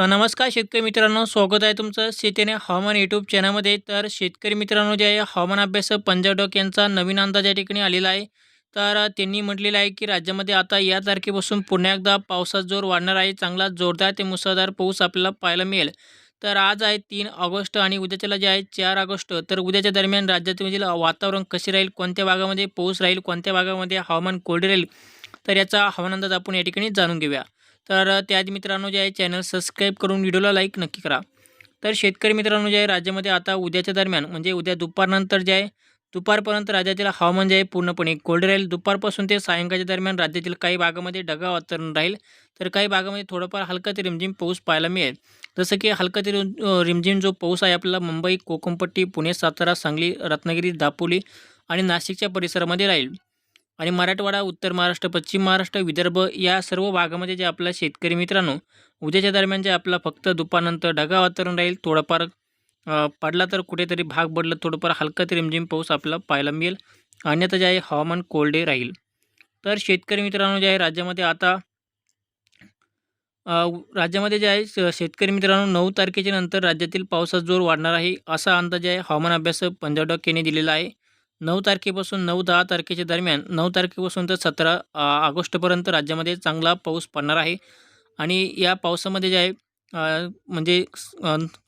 तर नमस्कार शेतकरी मित्रांनो स्वागत आहे तुमचं शेतीने हवामान यूट्यूब चॅनलमध्ये. तर शेतकरी मित्रांनो जे आहे हवामान अभ्यास पंजाब डॉक यांचा नवीन अंदाज या ठिकाणी आलेला आहे. तर त्यांनी म्हटलेलं आहे की राज्यामध्ये आता या तारखेपासून पुन्हा एकदा पावसाचा जोर वाढणार आहे. चांगला जोरदार ते मुसळधार पाऊस आपल्याला पाहायला मिळेल. तर आज आहे तीन ऑगस्ट आणि उद्याच्याला जे आहे चार ऑगस्ट. तर उद्याच्या दरम्यान राज्यातील वातावरण कसे राहील कोणत्या भागामध्ये पाऊस राहील कोणत्या भागामध्ये हवामान कोरडे राहील तर याचा हवामान अंदाज आपण या ठिकाणी जाणून घेऊया. तर त्याच त्याआधी मित्रांनो जे आहे चॅनल सबस्क्राईब करून व्हिडिओला लाईक नक्की करा. तर शेतकरी मित्रांनो जे आहे राज्यामध्ये आता उद्याच्या दरम्यान म्हणजे उद्या दुपारनंतर जे आहे दुपारपर्यंत राज्यातील हवामान जे आहे पूर्णपणे कोल्ड राहील. दुपारपासून ते सायंकाळच्या दरम्यान राज्यातील काही भागामध्ये ढगाळ वातावरण राहील. तर काही भागामध्ये थोडंफार हलका ते रिमझिम पाऊस पाहायला मिळेल. जसं की हलका ते रिमझिम जो पाऊस आहे आपल्याला मुंबई कोकमपट्टी पुणे सातारा सांगली रत्नागिरी दापोली आणि नाशिकच्या परिसरामध्ये राहील. आणि मराठवाडा उत्तर महाराष्ट्र पश्चिम महाराष्ट्र विदर्भ या सर्व भागामध्ये जे आपला शेतकरी मित्रांनो उद्याच्या दरम्यान जे आपला फक्त दुपारनंतर ढगा वातावरण राहील थोडंफार पडला तर कुठेतरी भाग पडलं थोडंफार हलका ते रिमझिम पाऊस आपला पाहायला मिळेल. अन्यथा जे आहे हवामान कोरडे राहील. तर शेतकरी मित्रांनो जे आहे राज्यामध्ये आता राज्यामध्ये जे आहे श- शेतकरी मित्रांनो नऊ तारखेच्या नंतर राज्यातील पावसाचा जोर वाढणार आहे असा अंदाज आहे हवामान अभ्यास पंजाब डॉक यांनी दिलेला आहे. नऊ तारखेपासून नऊ दहा तारखेच्या दरम्यान नऊ तारखेपासून तर सतरा ऑगस्टपर्यंत राज्यामध्ये चांगला पाऊस पडणार आहे. आणि या पावसामध्ये जे आहे म्हणजे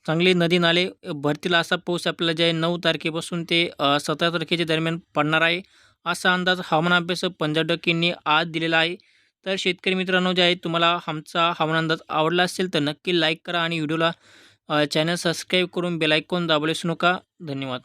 चांगले नदी नाले भरतील असा पाऊस आपल्याला जे आहे नऊ तारखेपासून ते सतरा तारखेच्या दरम्यान पडणार आहे. असा अंदाज हवामान अभ्यास पंजाब डक्कींनी आज दिलेला आहे. तर शेतकरी मित्रांनो जे आहे तुम्हाला आमचा हवामान अंदाज आवडला असेल तर नक्की लाईक करा आणि व्हिडिओला चॅनल सबस्क्राईब करून बेलायकॉन दाबले विसरू नका. धन्यवाद.